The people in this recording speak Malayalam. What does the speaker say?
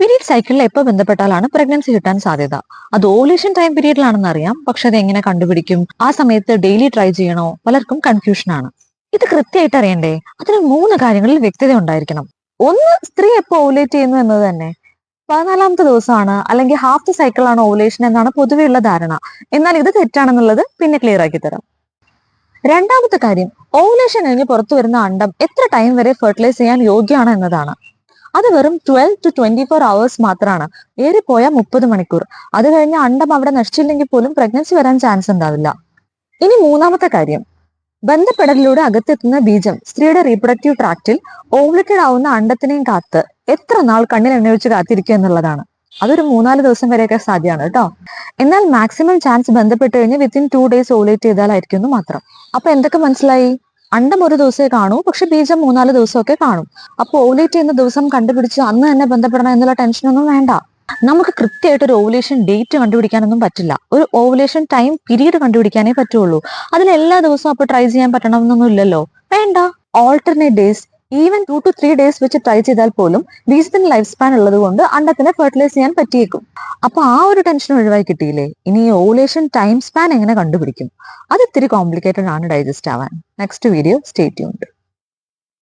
പീരീഡ് സൈക്കിളിൽ എപ്പോൾ ബന്ധപ്പെട്ടാലാണ് പ്രഗ്നൻസി കിട്ടാൻ സാധ്യത? അത് ഓവുലേഷൻ ടൈം പീരീഡിലാണെന്ന് അറിയാം. പക്ഷെ അത് എങ്ങനെ കണ്ടുപിടിക്കും? ആ സമയത്ത് ഡെയിലി ട്രൈ ചെയ്യണോ? പലർക്കും കൺഫ്യൂഷൻ ആണ്. ഇത് കൃത്യമായിട്ട് അറിയണ്ടേ? അതിന് മൂന്ന് കാര്യങ്ങളിൽ വ്യക്തത ഉണ്ടായിരിക്കണം. ഒന്ന് സ്ത്രീ എപ്പോൾ ഓവുലേറ്റ് ചെയ്യുന്നു എന്നത് തന്നെ. പതിനാലാമത്തെ ദിവസമാണ് അല്ലെങ്കിൽ ഹാഫ് ദ സൈക്കിൾ ആണ് ഓവുലേഷൻ എന്നാണ് പൊതുവെയുള്ള ധാരണ. എന്നാൽ ഇത് തെറ്റാണെന്നുള്ളത് പിന്നെ ക്ലിയർ ആക്കി തരാം. രണ്ടാമത്തെ കാര്യം ഓവുലേഷൻ കഴിഞ്ഞ് പുറത്തു വരുന്ന അണ്ടം എത്ര ടൈം വരെ ഫെർട്ടിലൈസ് ചെയ്യാൻ യോഗ്യമാണ് എന്നതാണ്. അത് വെറും twelve to twenty four hours മാത്രമാണ് ഏറിപ്പോയാൽ മുപ്പത് മണിക്കൂർ. അത് കഴിഞ്ഞ് അണ്ടം അവിടെ നശിച്ചില്ലെങ്കിൽ പോലും പ്രഗ്നൻസി വരാൻ ചാൻസ് ഉണ്ടാവില്ല. ഇനി മൂന്നാമത്തെ കാര്യം. ബന്ധപ്പെടലിലൂടെ അകത്തെത്തുന്ന ബീജം സ്ത്രീയുടെ റീപ്രൊഡക്റ്റീവ് ട്രാക്റ്റിൽ ഓവുലേറ്റഡ് ആവുന്ന അണ്ടത്തിനെയും കാത്ത് എത്ര നാൾ കണ്ണിൽ എണ്ണ ഒഴിച്ച് കാത്തിരിക്കുക എന്നുള്ളതാണ്. അതൊരു മൂന്നാൽ ദിവസം വരെയൊക്കെ സാധ്യമാണ് കേട്ടോ. എന്നാൽ മാക്സിമം ചാൻസ് ബന്ധപ്പെട്ട് കഴിഞ്ഞ് വിത്തിൻ ടു ഡേയ്സ് ഓവ്ലേറ്റ് ചെയ്താലായിരിക്കും എന്ന് മാത്രം. അപ്പൊ എന്തൊക്കെ മനസ്സിലായി? അണ്ടം ഒരു ദിവസമേ കാണൂ പക്ഷെ ബീജം മൂന്നാൽ ദിവസമൊക്കെ കാണും. അപ്പൊ ഓവുലേറ്റ് ചെയ്യുന്ന ദിവസം കണ്ടുപിടിച്ച് അന്ന് തന്നെ ബന്ധപ്പെടണം എന്നുള്ള ടെൻഷനൊന്നും വേണ്ട. നമുക്ക് കൃത്യമായിട്ട് ഒരു ഓവുലേഷൻ ഡേറ്റ് കണ്ടുപിടിക്കാനൊന്നും പറ്റില്ല. ഒരു ഓവുലേഷൻ ടൈം പീരീഡ് കണ്ടുപിടിക്കാനേ പറ്റുള്ളൂ. അതിൽ എല്ലാ ദിവസവും അപ്പോൾ ട്രൈ ചെയ്യാൻ പറ്റണമെന്നൊന്നും ഇല്ലല്ലോ. വേണ്ട. Alternate days even two to three days വെച്ച് ട്രൈ ചെയ്താൽ പോലും ബീജത്തിന് ലൈഫ് സ്പാൻ ഉള്ളത് കൊണ്ട് അണ്ടത്തിനെ ഫെർട്ടിലൈസ് ചെയ്യാൻ പറ്റിയേക്കും. അപ്പൊ ആ ഒരു ടെൻഷൻ ഒഴിവായി കിട്ടിയില്ലേ? ഇനി ഈ ഓവുലേഷൻ ടൈം സ്പാൻ എങ്ങനെ കണ്ടുപിടിക്കും? അത് ഇത്തിരി കോംപ്ലിക്കേറ്റഡ് ആണ് ഡൈജസ്റ്റ് ആവാൻ. Next video stay tuned